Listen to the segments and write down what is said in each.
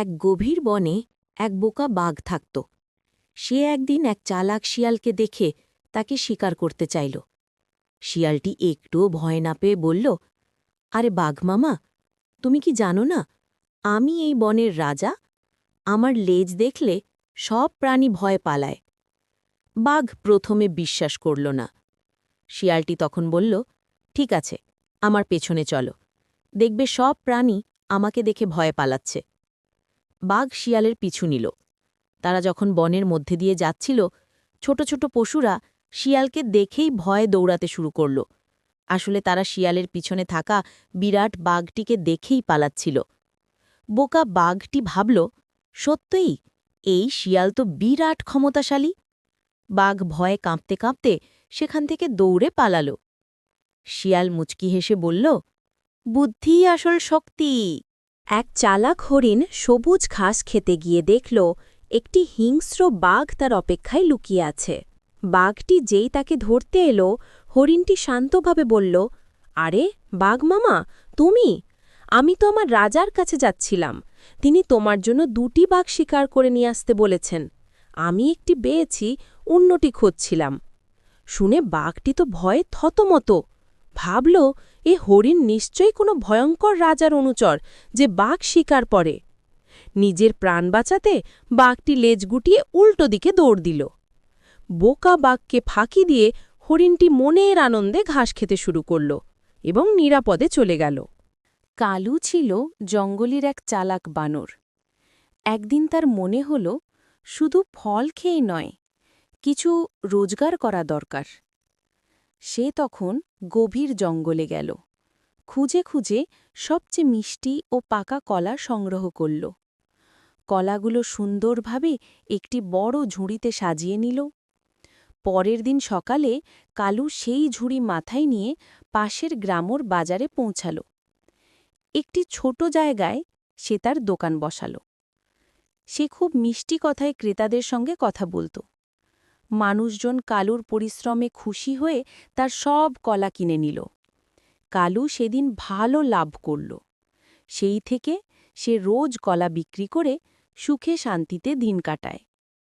এক গভীর বনে এক বোকা বাঘ থাকত। সে একদিন এক চালাক শিয়ালকে দেখে তাকে শিকার করতে চাইল। শিয়ালটি একটুও ভয় না পেয়ে বলল, আরে বাঘ মামা, তুমি কি জানো না, আমি এই বনের রাজা? আমার লেজ দেখলে সব প্রাণী ভয় পালায়। বাঘ প্রথমে বিশ্বাস করল না। শিয়ালটি তখন বলল, ঠিক আছে, আমার পেছনে চলো। দেখবে সব প্রাণী আমাকে দেখে ভয় পালাচ্ছে। বাঘ শিয়ালের পিছু নিল। তারা যখন বনের মধ্যে দিয়ে যাচ্ছিল, ছোট ছোট পশুরা শিয়ালকে দেখেই ভয়ে দৌড়াতে শুরু করল। আসলে তারা শিয়ালের পিছনে থাকা বিরাট বাঘটিকে দেখেই পালাচ্ছিল। বোকা বাঘটি ভাবল, সত্যই, এই শিয়াল তো বিরাট ক্ষমতাশালী। বাঘ ভয়ে কাঁপতে কাঁপতে সেখান থেকে দৌড়ে পালাল। শিয়াল মুচকি হেসে বলল, বুদ্ধি আসল শক্তি। এক চালাক হরিণ সবুজ ঘাস খেতে গিয়ে দেখল, একটি হিংস্র বাঘ তার অপেক্ষায় লুকিয়ে আছে। বাঘটি যেই তাকে ধরতে এলো, হরিণটি শান্তভাবে বলল, আরে, বাঘ মামা, তুমি? আমি তো আমার রাজার কাছে যাচ্ছিলাম। তিনি তোমার জন্য দুটি বাঘ শিকার করে নিয়ে আসতে বলেছেন। আমি একটি পেয়েছি, অন্যটি খুঁজছিলাম। শুনে বাঘটি তো ভয়ে থতমত। ভাবল, এ হরিণ নিশ্চয়ই কোনো ভয়ঙ্কর রাজার অনুচর যে বাঘ শিকার পরে নিজের প্রাণ বাঁচাতে বাঘটি লেজ গুটিয়ে উল্টো দিকে দৌড় দিল। বোকা বাঘকে ফাঁকি দিয়ে হরিণটি মনের আনন্দে ঘাস খেতে শুরু করল এবং নিরাপদে চলে গেল। কালু ছিল জঙ্গলের এক চালাক বানর। একদিন তার মনে হল, শুধু ফল খেয়ে নয়, কিছু রোজগার করা দরকার। সে তখন গভীর জঙ্গলে গেল। খুঁজে খুঁজে সবচেয়ে মিষ্টি ও পাকা কলা সংগ্রহ করল। কলাগুলো সুন্দরভাবে একটি বড় ঝুড়িতে সাজিয়ে নিল। পরের দিন সকালে কালু সেই ঝুড়ি মাথায় নিয়ে পাশের গ্রামর বাজারে পৌঁছাল। একটি ছোট জায়গায় সে তার দোকান বসাল। সে খুব মিষ্টি কথায় ক্রেতাদের সঙ্গে কথা বলত। মানুষজন কালুর পরিশ্রমে খুশি হয়ে তার সব কলা কিনে নিল। কালু সেদিন ভালো লাভ করল। সেই থেকে সে রোজ কলা বিক্রি করে সুখে শান্তিতে দিন কাটায়।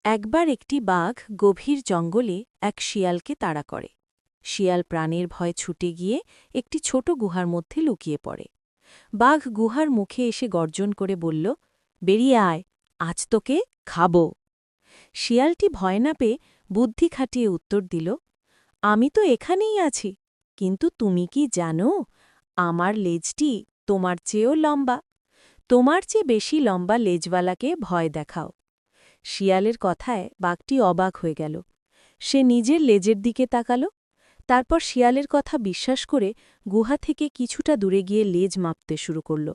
একবার একটি বাঘ গভীর জঙ্গলে এক শিয়ালকে তাড়া করে। শিয়াল প্রাণের ভয় ছুটে গিয়ে একটি ছোট গুহার মধ্যে লুকিয়ে পড়ে। বাঘ গুহার মুখে এসে গর্জন করে বলল, বেরিয়ে আয়, আজ তোকে খাব। শিয়ালটি ভয় না পেয়ে বুদ্ধি খাটিয়ে উত্তর দিল, আমি তো এখানেই আছি, কিন্তু তুমি কি জানো, আমার লেজটি তোমার চেয়েও লম্বা। তোমার চেয়ে বেশি লম্বা লেজওয়ালাকে ভয় দেখাও শিয়ালের কথায় বাঘটি অবাক হয়ে গেল। সে নিজের লেজের দিকে তাকাল, তারপর শিয়ালের কথা বিশ্বাস করে গুহা থেকে কিছুটা দূরে গিয়ে লেজ মাপতে শুরু করল।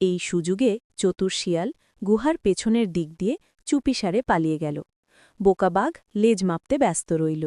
এই সুযোগে চতুর শিয়াল গুহার পেছনের দিক দিয়ে চুপিসারে পালিয়ে গেল। বোকা বাঘ লেজ মাপতে ব্যস্ত রইল।